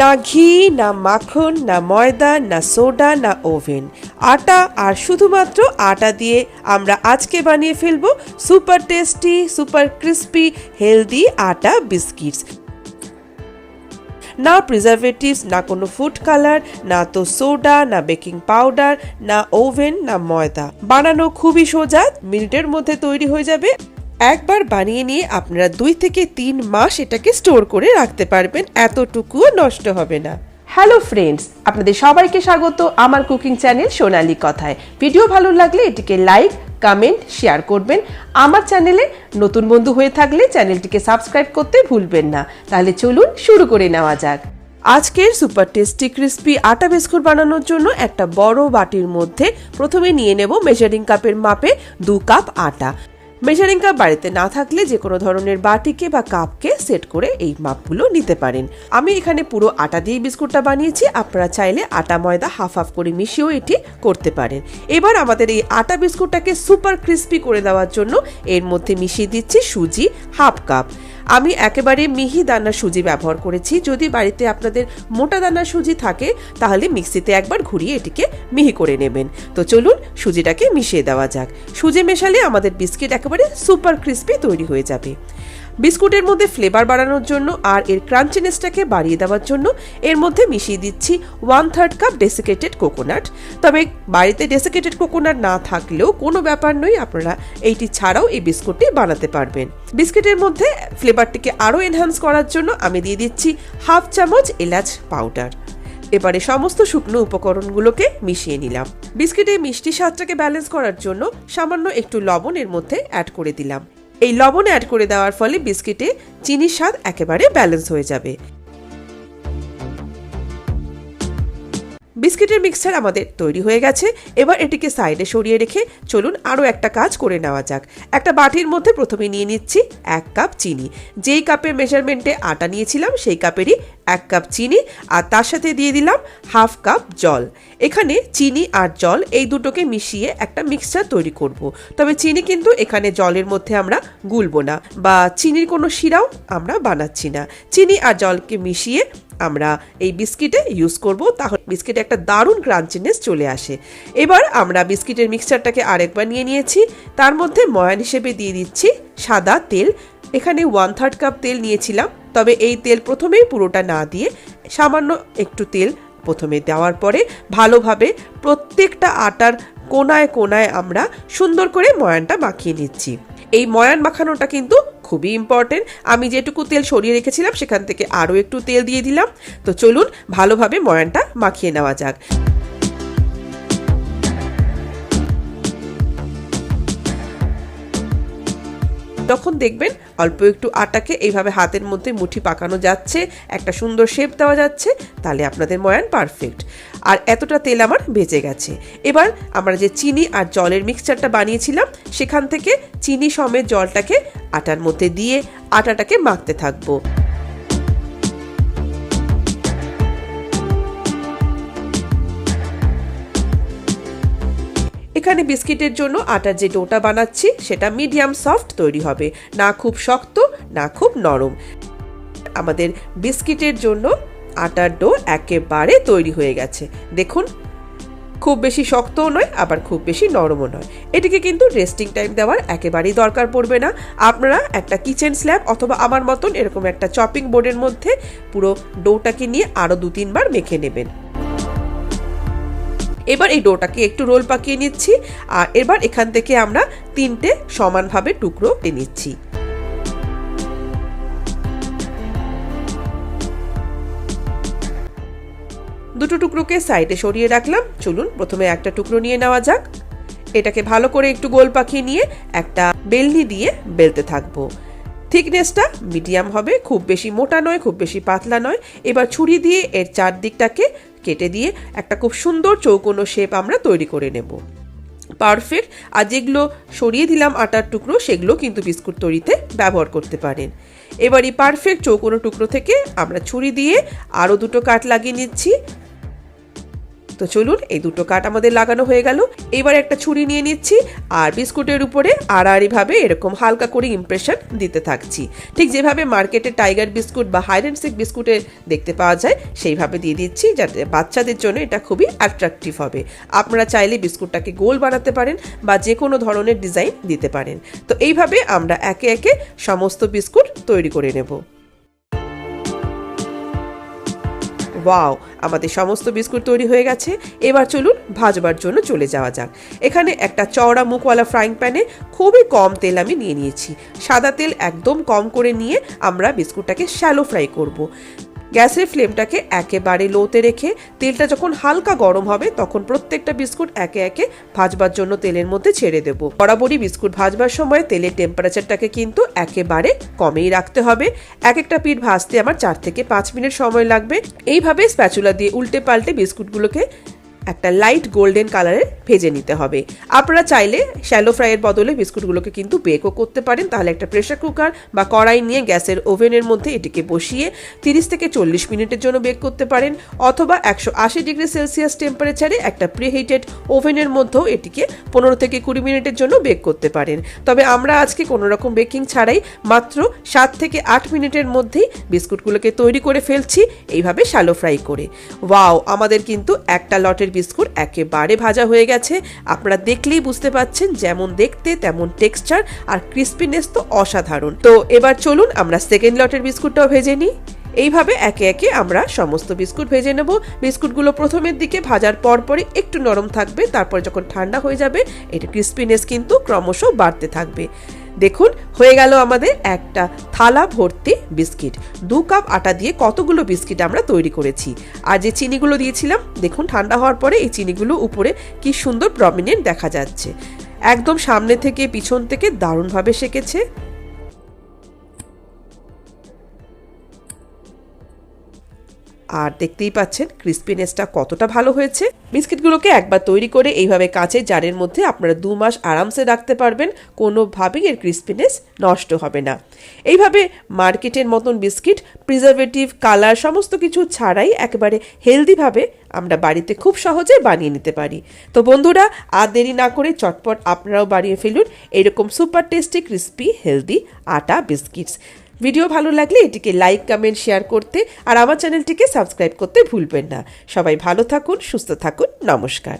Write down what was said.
না ঘি, না মাখন, না ময়দা, না সোডা, না ওভেন। আটা আর শুধুমাত্র আটা দিয়ে আমরা আজকে বানিয়ে ফেলব super tasty, super crispy, healthy আটা বিস্কিটস। না প্রিজারভেটিভস, না কোনো ফুড কালার, না তো সোডা, না বেকিং পাউডার, না ওভেন, না ময়দা। বানানো খুবই সোজা, মিনিটের মধ্যে তৈরি হয়ে যাবে। একবার বানিয়ে নিয়ে আপনারা দুই থেকে তিন মাস এটাকে স্টোর করে রাখতে পারবেন এতটুকুও নষ্ট হবে না। হ্যালো ফ্রেন্ডস আপনাদের সবাইকে স্বাগত আমার কুকিং চ্যানেল সোনালি কথায়। ভিডিও ভালো লাগলে এটিকে লাইক কমেন্ট শেয়ার করবেন। আমার চ্যানেলে নতুন বন্ধু হয়ে থাকলে চ্যানেলটিকে সাবস্ক্রাইব করতে ভুলবেন না। তাহলে চলুন শুরু করে নেওয়া যাক। আজকের সুপার টেস্টি ক্রিস্পি আটা বিস্কুট বানানোর জন্য একটা বড় বাটির মধ্যে প্রথমে নিয়ে নেব মেজারিং কাপের মাপে দু কাপ আটা। মেজারিং কাপ বাড়িতে না থাকলে যে কোনো ধরনের বাটিকে বা কাপকে সেট করে এই মাপগুলো নিতে পারেন। আমি এখানে পুরো আটা দিয়ে বিস্কুটটা বানিয়েছি। আপনারা চাইলে আটা, ময়দা হাফ হাফ করে মিশিয়েও এটি করতে পারেন। এবার আমাদের এই আটা বিস্কুটটাকে সুপার ক্রিস্পি করে দেওয়ার জন্য এর মধ্যে মিশিয়ে দিচ্ছি সুজি হাফ কাপ। আমি একেবারে মিহি দানার সুজি ব্যবহার করেছি। যদি বাড়িতে আপনাদের মোটা দানার সুজি থাকে, তাহলে মিক্সিতে একবার ঘুরিয়ে এটিকে মিহি করে নেবেন। তো চলুন সুজিটাকে মিশিয়ে দেওয়া যাক। সুজি মেশালে আমাদের বিস্কিট একেবারে সুপার ক্রিস্পি তৈরি হয়ে যাবে। বিস্কুটের মধ্যে ফ্লেভার বাড়ানোর জন্য আর এর ক্রাঞ্চিনেসটাকে বাড়িয়ে দেওয়ার জন্য এর মধ্যে মিশিয়ে দিচ্ছি one third cup desiccated coconut তবে বাড়িতে ডেসিকেটেড কোকোনাট না থাকলেও কোনো ব্যাপার নয়, আপনারা এইটি ছাড়াও এই বিস্কুটটি বানাতে পারবেন। বিস্কিটের মধ্যে ফ্লেভারটিকে আরও এনহ্যান্স করার জন্য আমি দিয়ে দিচ্ছি হাফ চামচ এলাচ পাউডার এবারে সমস্ত শুকনো উপকরণগুলোকে মিশিয়ে নিলাম। বিস্কিটে মিষ্টি স্বাদটাকে ব্যালেন্স করার জন্য সামান্য একটু লবণ এর মধ্যে অ্যাড করে দিলাম। এই লবণ অ্যাড করে দেওয়ার ফলে বিস্কিটে চিনির স্বাদ একেবারে ব্যালেন্স হয়ে যাবে। বিস্কিটের মিক্সচার আমাদের তৈরি হয়ে গেছে। এবার এটিকে সাইডে সরিয়ে রেখে চলুন আরও একটা কাজ করে নেওয়া যাক। একটা বাটির মধ্যে প্রথমে নিয়ে নিচ্ছি এক কাপ চিনি। যেই কাপের মেজারমেন্টে আটা নিয়েছিলাম, সেই কাপেরই এক কাপ চিনি আর তার সাথে দিয়ে দিলাম হাফ কাপ জল। এখানে চিনি আর জল এই দুটোকে মিশিয়ে একটা মিক্সচার তৈরি করব। তবে চিনি কিন্তু এখানে জলের মধ্যে আমরা গুলব না বা চিনির কোনো শিরাও আমরা বানাচ্ছি না। চিনি আর জলকে মিশিয়ে আমরা এই বিস্কিটে ইউজ করব, তাহলে বিস্কিটে একটা দারুণ ক্রাঞ্চিনেস চলে আসে। এবার আমরা বিস্কিটের মিক্সচারটাকে আরেকবার নিয়ে নিয়েছি। তার মধ্যে ময়ান হিসেবে দিয়ে দিচ্ছি সাদা তেল। এখানে ওয়ান থার্ড কাপ তেল নিয়েছিলাম, তবে এই তেল প্রথমেই পুরোটা না দিয়ে সামান্য একটু তেল প্রথমে দেওয়ার পরে ভালোভাবে প্রত্যেকটা আটার কোনায় কোনায় আমরা সুন্দর করে ময়ানটা মাখিয়ে নিচ্ছি। এই ময়ান মাখানোটা কিন্তু খুবই ইম্পর্টেন্ট আমি যেটুকু তেল সরিয়ে রেখেছিলাম, সেখান থেকে আরও একটু তেল দিয়ে দিলাম। তো চলুন ভালোভাবে ময়ানটা মাখিয়ে নেওয়া যাক। তখন দেখবেন অল্প একটু আটাকে এইভাবে হাতের মধ্যে মুঠি পাকানো যাচ্ছে, একটা সুন্দর শেপ দেওয়া যাচ্ছে, তাহলে আপনাদের ময়ান পারফেক্ট আর এতটা তেল আমার বেঁচে গেছে। এবার আমরা যে চিনি আর জলের মিক্সচারটা বানিয়েছিলাম, সেখান থেকে চিনি সমেত জলটাকে আটার মধ্যে দিয়ে আটাটাকে মাখতে থাকব। এখানে বিস্কিটের জন্য আটার যে ডোটা বানাচ্ছি, সেটা মিডিয়াম সফট তৈরি হবে। না খুব শক্ত, না খুব নরম। আমাদের বিস্কিটের জন্য আটার ডো একেবারে তৈরি হয়ে গেছে। দেখুন, খুব বেশি শক্তও নয়, আবার খুব বেশি নরমও নয়। এটিকে কিন্তু রেস্টিং টাইম দেওয়ার একেবারেই দরকার পড়বে না। আপনারা একটা কিচেন স্ল্যাব অথবা আমার মতন এরকম একটা চপিং বোর্ডের মধ্যে পুরো ডোটাকে নিয়ে আরও দু তিনবার মেখে নেবেন। এবার এই ডোটাকে একটু রোল পাকিয়ে নিচ্ছি, আর এবার এখান থেকে আমরা তিনটে সমানভাবে টুকরো নিচ্ছি। দুটো টুকরোকে সাইডে সরিয়ে রাখলাম, চলুন প্রথমে একটা টুকরো নিয়ে নেওয়া যাক। এটাকে ভালো করে একটু গোল পাকিয়ে নিয়ে একটা বেলনি দিয়ে বেলতে থাকব। থিকনেসটা মিডিয়াম হবে, খুব বেশি মোটা নয়, খুব বেশি পাতলা নয়। এবার ছুরি দিয়ে এর চারদিকটাকে কেটে দিয়ে একটা খুব সুন্দর চৌকোনো শেপ আমরা তৈরি করে নেব। পারফেক্ট, আর যেগুলো সরিয়ে দিলাম আটার টুকরো, সেগুলো কিন্তু বিস্কুট তৈরিতে ব্যবহার করতে পারেন। এবার এই পারফেক্ট চৌকোনো টুকরো থেকে আমরা ছুরি দিয়ে আরও দুটো কাট লাগিয়ে নিচ্ছি। তো চলুন এই দুটো কাঠ আমাদের লাগানো হয়ে গেল। এবার একটা ছুরি নিয়ে নিচ্ছি আর বিস্কুটের উপরে আড়াআড়িভাবে এরকম হালকা করে ইমপ্রেশন দিতে থাকছি। ঠিক যেভাবে মার্কেটে টাইগার বিস্কুট বা হাইড বিস্কুটে দেখতে পাওয়া যায়, সেইভাবে দিয়ে দিচ্ছি যাতে বাচ্চাদের জন্য এটা খুবই অ্যাট্রাকটিভ হবে। আপনারা চাইলে বিস্কুটটাকে গোল বানাতে পারেন বা যে কোনো ধরনের ডিজাইন দিতে পারেন। তো এইভাবে আমরা একে একে সমস্ত বিস্কুট তৈরি করে নেব। ওয়াও, আমাদের সমস্ত বিস্কুট তৈরি হয়ে গেছে। এবার চলুন ভাজবার জন্য চলে যাওয়া যাক। এখানে একটা চওড়া মুখওয়ালা ফ্রাইং প্যানে খুবই কম তেল আমি নিয়ে নিয়েছি। সাদা তেল একদম কম করে নিয়ে আমরা বিস্কুটটাকে শ্যালো ফ্রাই করব। গ্যাসের ফ্লেমটাকে একেবারে লোতে রেখে তেলটা যখন হালকা গরম হবে, তখন প্রত্যেকটা বিস্কুট একে একে ভাজবার জন্য তেলের মধ্যে ছেড়ে দেবো। বরাবরই বিস্কুট ভাজবার সময় তেলের টেম্পারেচারটাকে কিন্তু একেবারে কমেই রাখতে হবে। এক একটা পিঠ ভাজতে আমার চার থেকে পাঁচ মিনিট সময় লাগবে। এইভাবে স্প্যাচুলা দিয়ে উল্টে পাল্টে বিস্কুটগুলোকে একটা লাইট গোল্ডেন কালারের ভেজে নিতে হবে। আপনারা চাইলে শ্যালো ফ্রাইয়ের বদলে বিস্কুটগুলোকে কিন্তু বেকও করতে পারেন। তাহলে একটা প্রেশার কুকার বা কড়াই নিয়ে গ্যাসের ওভেনের মধ্যে এটিকে বসিয়ে তিরিশ থেকে চল্লিশ মিনিটের জন্য বেক করতে পারেন। অথবা একশো আশি ডিগ্রি সেলসিয়াস টেম্পারেচারে একটা প্রিহিটেড ওভেনের মধ্যেও এটিকে পনেরো থেকে কুড়ি মিনিটের জন্য বেক করতে পারেন। তবে আমরা আজকে কোনো রকম বেকিং ছাড়াই মাত্র সাত থেকে আট মিনিটের মধ্যেই বিস্কুটগুলোকে তৈরি করে ফেলছি। এইভাবে শ্যালো ফ্রাই করে। ওয়াও আমাদের কিন্তু একটা লটের বিস্কুট একেবারে ভাজা হয়ে গেছে। আপনারা দেখলেই বুঝতে পাচ্ছেন যেমন দেখতে, তেমন টেক্সচার আর ক্রিস্পিনেস তো অসাধারণ। তো এবার চলুন আমরা সেকেন্ড লটের বিস্কুটটাও ভেজে নিই। এইভাবে একে একে আমরা সমস্ত বিস্কুট ভেজে নেব। বিস্কুটগুলো প্রথমের দিকে ভাজার পর পরই একটু নরম থাকবে, তারপর যখন ঠান্ডা হয়ে যাবে এটা ক্রিস্পিনেস কিন্তু ক্রমশ বাড়তে থাকবে। দেখুন, হয়ে গেল আমাদের একটা থালা ভর্তি বিস্কিট। দু কাপ আটা দিয়ে কতগুলো বিস্কিট আমরা তৈরি করেছি। আর যে চিনিগুলো দিয়েছিলাম, দেখুন, ঠান্ডা হওয়ার পরে এই চিনিগুলো উপরে কি সুন্দর প্রমিনেন্ট দেখা যাচ্ছে। একদম সামনে থেকে পিছন থেকে দারুণভাবে সেকেছে। আর দেখতেই পাচ্ছেন ক্রিস্পিনেসটা কতটা ভালো হয়েছে। বিস্কিটগুলোকে একবার তৈরি করে এইভাবে কাঁচের জারের মধ্যে আপনারা দু মাস আরামসে রাখতে পারবেন, কোনোভাবেই এর ক্রিস্পিনেস নষ্ট হবে না। এইভাবে মার্কেটের মতন বিস্কিট প্রিজারভেটিভ কালার সমস্ত কিছু ছাড়াই একেবারে হেলদিভাবে আমরা বাড়িতে খুব সহজে বানিয়ে নিতে পারি। তো বন্ধুরা, আর দেরি না করে চটপট আপনারাও বানিয়ে ফেলুন এরকম সুপার টেস্টি ক্রিস্পি হেলদি আটা বিস্কিটস। ভিডিও ভালো লাগলে এটিকে লাইক কমেন্ট শেয়ার করতে আর আমার চ্যানেলটিকে সাবস্ক্রাইব করতে ভুলবেন না। সবাই ভালো থাকুন, সুস্থ থাকুন, নমস্কার।